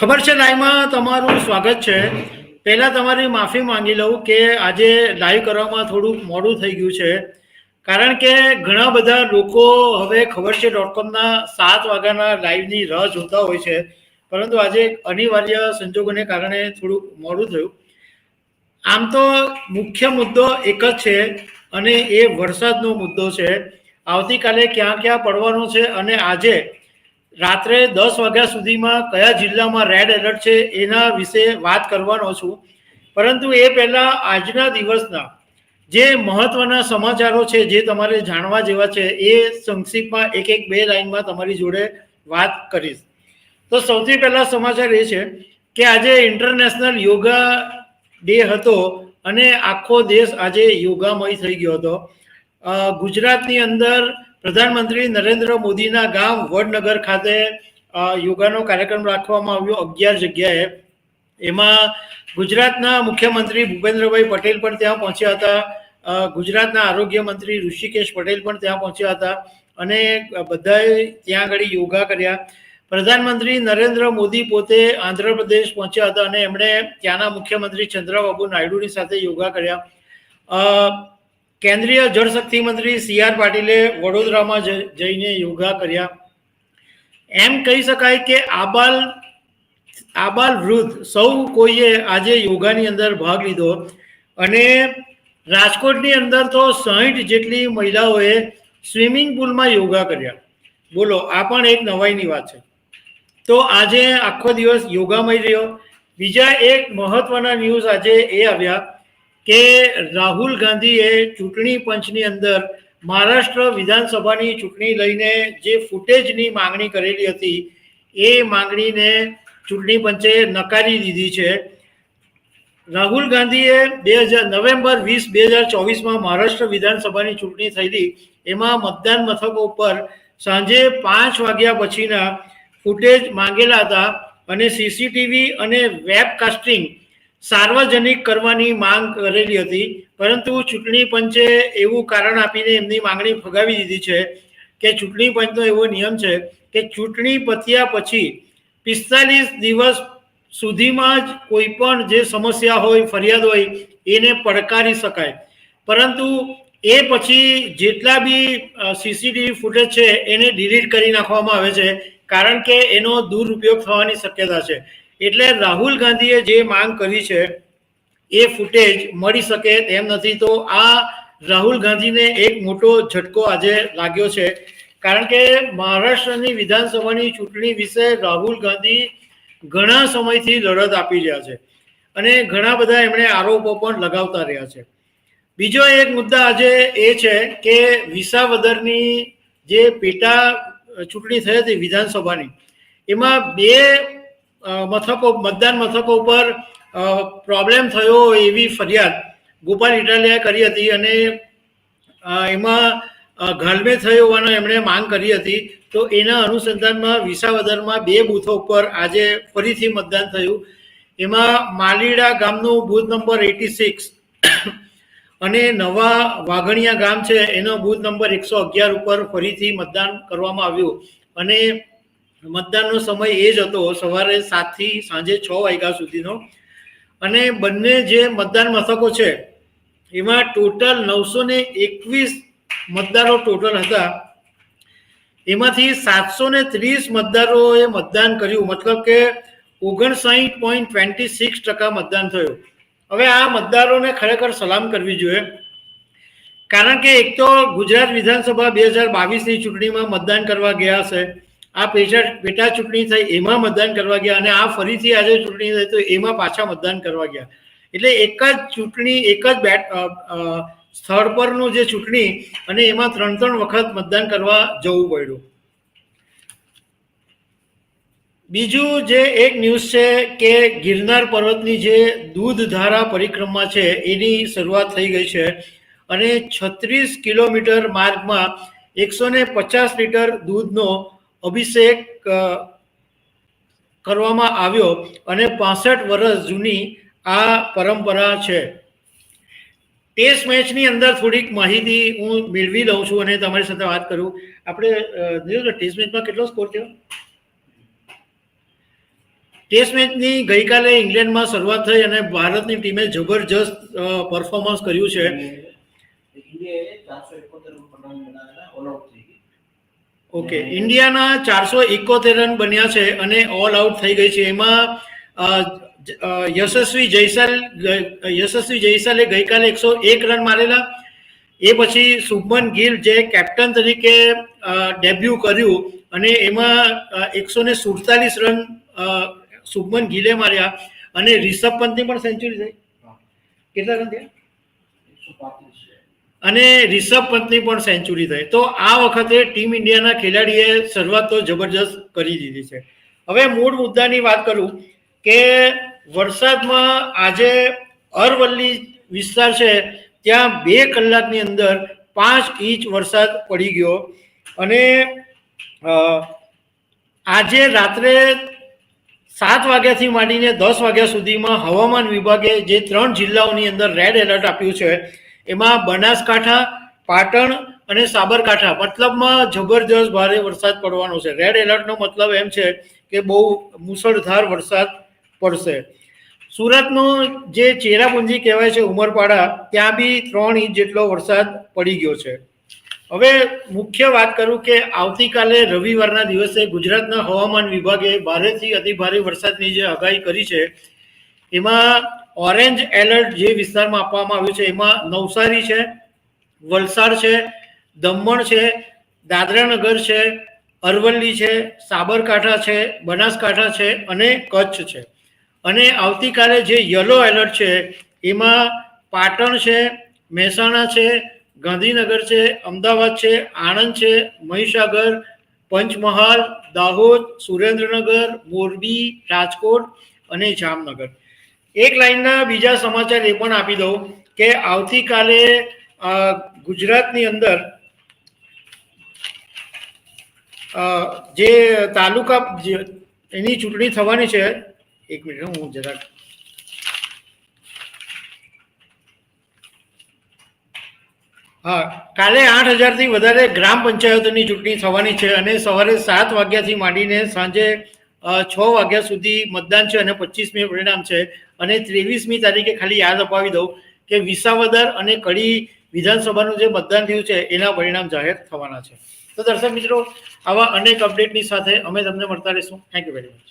ખબર છે લાઈવમાં તમારું સ્વાગત છે. પહેલાં તમારી માફી માંગી લઉં કે આજે લાઈવ કરવામાં થોડુંક મોડું થઈ ગયું છે. કારણ કે ઘણા બધા લોકો હવે ખબર છે ડોટ કોમના સાત વાગ્યાના લાઈવની રાહ જોતા હોય છે. પરંતુ આજે અનિવાર્ય સંજોગોને કારણે થોડુંક મોડું થયું. આમ તો મુખ્ય મુદ્દો એક જ છે અને એ વરસાદનો મુદ્દો છે. આવતીકાલે ક્યાં ક્યાં પડવાનો છે અને આજે રાત્રે દસ વાગ્યા સુધીમાં કયા જિલ્લામાં રેડ એલર્ટ છે એના વિશે વાત કરવાનો છું. પરંતુ એ પહેલાં આજના દિવસના જે મહત્વના સમાચારો છે જે તમારે જાણવા જેવા છે એ સંક્ષિપ્તમાં એક એક બે લાઇનમાં તમારી જોડે વાત કરીશ. તો સૌથી પહેલા સમાચાર એ છે કે આજે ઇન્ટરનેશનલ યોગા ડે હતો અને આખો દેશ આજે યોગામય થઈ ગયો હતો. ગુજરાતની અંદર પ્રધાનમંત્રી નરેન્દ્ર મોદીના ગામ વડનગર ખાતે યોગાનો કાર્યક્રમ રાખવામાં આવ્યો અગિયાર જગ્યાએ. એમાં ગુજરાતના મુખ્યમંત્રી ભૂપેન્દ્રભાઈ પટેલ પણ ત્યાં પહોંચ્યા હતા. ગુજરાતના આરોગ્ય મંત્રી ઋષિકેશ પટેલ પણ ત્યાં પહોંચ્યા હતા અને બધાએ ત્યાં આગળ યોગા કર્યા. પ્રધાનમંત્રી નરેન્દ્ર મોદી પોતે આંધ્રપ્રદેશ પહોંચ્યા હતા અને એમણે ત્યાંના મુખ્યમંત્રી ચંદ્રબાબુ નાયડુની સાથે યોગા કર્યા. કેન્દ્રીય જળશક્તિ મંત્રી સી આર પાટીલે વડોદરામાં જઈને યોગા કર્યા. એમ કહી શકાય કે આબાલ આબાલ વૃદ્ધ સૌ કોઈએ આજે યોગાની અંદર ભાગ લીધો અને રાજકોટની અંદર તો સાહીઠ જેટલી મહિલાઓએ સ્વિમિંગ પુલમાં યોગા કર્યા. બોલો, આ પણ એક નવાઈની વાત છે. તો આજે આખો દિવસ યોગામય રહ્યો. બીજા એક મહત્વના ન્યૂઝ આજે એ આવ્યા કે રાહુલ ગાંધીએ ચૂંટણી પંચની અંદર મહારાષ્ટ્ર વિધાનસભાની ચૂંટણી લઈને જે ફૂટેજની માંગણી કરેલી હતી, એ માંગણીને ચૂંટણી પંચે નકારી દીધી છે. રાહુલ ગાંધીએ બે હજાર નવેમ્બર વીસ બે હજાર ચોવીસમાં મહારાષ્ટ્ર વિધાનસભાની ચૂંટણી થયેલી, એમાં મતદાન મથકો પર સાંજે પાંચ વાગ્યા પછીના ફૂટેજ માંગેલા હતા અને સીસીટીવી અને વેબકાસ્ટિંગ સાર્વજનિક કરવાની માંગ કરેલી હતી, પરંતુ ચૂંટણી પંચે એવું કારણ આપીને એમની માંગણી ફગાવી દીધી છે કે ચૂંટણી પંચનો એવો નિયમ છે કે ચૂંટણી પત્યા પછી પિસ્તાલીસ દિવસ સુધીમાં જ કોઈ પણ જે સમસ્યા હોય, ફરિયાદ હોય, એને પડકારી શકાય. પરંતુ એ પછી જેટલા બી સીસીટીવી ફૂટેજ છે એને ડિલીટ કરી નાખવામાં આવે છે, કારણ કે એનો દુરુપયોગ થવાની શક્યતા છે. એટલે રાહુલ ગાંધીએ જે માંગ કરી છે, એ ફૂટેજ મળી શકે તેમ નથી. તો આ રાહુલ ગાંધીને એક મોટો ઝટકો આજે લાગ્યો છે. કારણ કે મહારાષ્ટ્રની વિધાનસભાની ચૂંટણી વિશે રાહુલ ગાંધી ઘણા સમયથી લડત આપી રહ્યા છે અને ઘણા બધા એમણે આરોપો પણ લગાવતા રહ્યા છે. બીજો એક મુદ્દા આજે એ છે કે વિસાવદરની જે પેટા ચૂંટણી થઈ હતી વિધાનસભાની, એમાં બે મથકો, મતદાન મથકો ઉપર પ્રોબ્લેમ થયો એવી ફરિયાદ ગોપાલ ઇટાલિયાએ કરી હતી અને એમાં ઘાલમે થયો હોવાનો એમણે માંગ કરી હતી. તો એના અનુસંધાનમાં વિસાવદરમાં બે બૂથો ઉપર આજે ફરીથી મતદાન થયું. એમાં માલીડા ગામનું બૂથ નંબર એટી સિક્સ અને નવા વાઘણિયા ગામ છે એનો બૂથ નંબર એકસો અગિયાર ઉપર ફરીથી મતદાન કરવામાં આવ્યું. અને મતદાનનો સમય એ જ હતો, સવારે સાતથી સાંજે છ વાગ્યા સુધીનો. અને બંને જે મતદાન મથકો છે, એમાં ટોટલ નવસો ને એકવીસ મતદારો ટોટલ હતા. એમાંથી સાતસો ને ત્રીસ મતદારોએ મતદાન કર્યું, મતલબ કે ઓગણસાઠ પોઈન્ટ ટ્વેન્ટી સિક્સ ટકા મતદાન થયું. હવે આ મતદારોને ખરેખર સલામ કરવી જોઈએ. કારણ કે એક તો ગુજરાત વિધાનસભા બે હજાર બાવીસની ચૂંટણીમાં મતદાન કરવા ગયા હશે. આ પેટા પેટા ચૂંટણી થઈ, એમાં મતદાન કરવા ગયા અને આ ફરીથી આજે ચૂંટણી થઈ, તો એમાં પાછા મતદાન કરવા ગયા. એટલે એક જ ચૂંટણી, એક જ બેટ સ્થળ પરનું જે ચૂંટણી, અને એમાં ત્રણ ત્રણ વખત મતદાન કરવા જવું પડ્યું. બીજું જે એક ન્યૂઝ છે કે ગિરનાર પર્વતની જે દૂધધારા પરિક્રમા છે, એની શરૂઆત થઈ ગઈ છે. અને છત્રીસ કિલોમીટર માર્ગમાં એકસો ને પચાસ લીટર દૂધનો અભિષેક કરવામાં આવ્યો અને પાસઠ વર્ષ જૂની આ પરંપરા છે. ટેસ્ટ મેચની અંદર થોડીક માહિતી હું મેળવી લઉં છું અને તમારી સાથે વાત કરું. આપણે ટેસ્ટ મેચમાં કેટલો સ્કોર થયો? ટેસ્ટ મેચની ગઈકાલે ઇંગ્લેન્ડમાં શરૂઆત થઈ અને ભારતની ટીમે જબરજસ્ત પરફોર્મન્સ કર્યું છે. ઓકે ઇન્ડિયાના ચારસો એકોતેર રન બન્યા છે અને ઓલ આઉટ થઈ ગઈ છે. એમાં યશસ્વી જયસાલ યશસ્વી જયસાલે ગઈકાલે એકસો એક રન મારેલા. એ પછી શુભમન ગિલ જે કેપ્ટન તરીકે ડેબ્યુ કર્યું અને એમાં એકસો ને સુડતાલીસ રન શુભમન ગિલે માર્યા અને રિષભ પંતની પણ સેન્ચુરી થઈ. કેટલા રન થયા? અને રિષભ પંતની પણ સેન્ચુરી થઈ. તો આ વખતે ટીમ ઇન્ડિયાના ખેલાડીએ શરૂઆત તો જબરજસ્ત કરી દીધી છે. હવે મૂળ મુદ્દાની વાત કરું કે વરસાદમાં આજે અરવલ્લી વિસ્તાર છે, ત્યાં બે કલાકની અંદર પાંચ ઇંચ વરસાદ પડી ગયો. અને આજે રાત્રે સાત વાગ્યાથી માંડીને દસ વાગ્યા સુધીમાં હવામાન વિભાગે જે ત્રણ જિલ્લાઓની અંદર રેડ એલર્ટ આપ્યું છે એમાં બનાસકાંઠા, પાટણ અને સાબરકાંઠા, મતલબમાં જબરજસ્ત ભારે વરસાદ પડવાનો છે. રેડ એલર્ટનો મતલબ એમ છે કે બહુ મુસળધાર વરસાદ પડશે. સુરતનો જે ચેરાપુંજી કહેવાય છે ઉમરપાડા, ત્યાં બી ત્રણ ઇંચ જેટલો વરસાદ પડી ગયો છે. હવે મુખ્ય વાત કરું કે આવતીકાલે રવિવારના દિવસે ગુજરાતના હવામાન વિભાગે ભારેથી અતિભારે વરસાદની જે આગાહી કરી છે, એમાં ઓરેન્જ એલર્ટ જે વિસ્તારમાં આપવામાં આવ્યું છે, એમાં નવસારી છે, વલસાડ છે, દમણ છે, દાદરાનગર છે, અરવલ્લી છે, સાબરકાંઠા છે, બનાસકાંઠા છે અને કચ્છ છે. અને આવતીકાલે જે યલો એલર્ટ છે, એમાં પાટણ છે, મહેસાણા છે, ગાંધીનગર છે, અમદાવાદ છે, આણંદ છે, મહીસાગર, પંચમહાલ, દાહોદ, સુરેન્દ્રનગર, મોરબી, રાજકોટ અને જામનગર. એક લાઈનના બીજા સમાચાર એ પણ આપી દઉં કે આવતીકાલે ગુજરાતની અંદર જે તાલુકા એની ચૂંટણી થવાની છે, એક મિનિટ હું જરાક હા, કાલે આઠ હજારથી વધારે ગ્રામ પંચાયતોની ચૂંટણી થવાની છે અને સવારે સાત વાગ્યાથી માંડીને સાંજે છ વાગ્યા સુધી મતદાન છે અને પચીસમી પરિણામ છે. અને ત્રેવીસમી તારીખે ખાલી યાદ અપાવી દઉં કે વિસાવદર અને કડી વિધાનસભાનું જે મતદાન થયું છે, એના પરિણામ જાહેર થવાના છે. તો દર્શક મિત્રો, આવા અનેક અપડેટની સાથે અમે તમને મળતા રહીશું. Thank you very much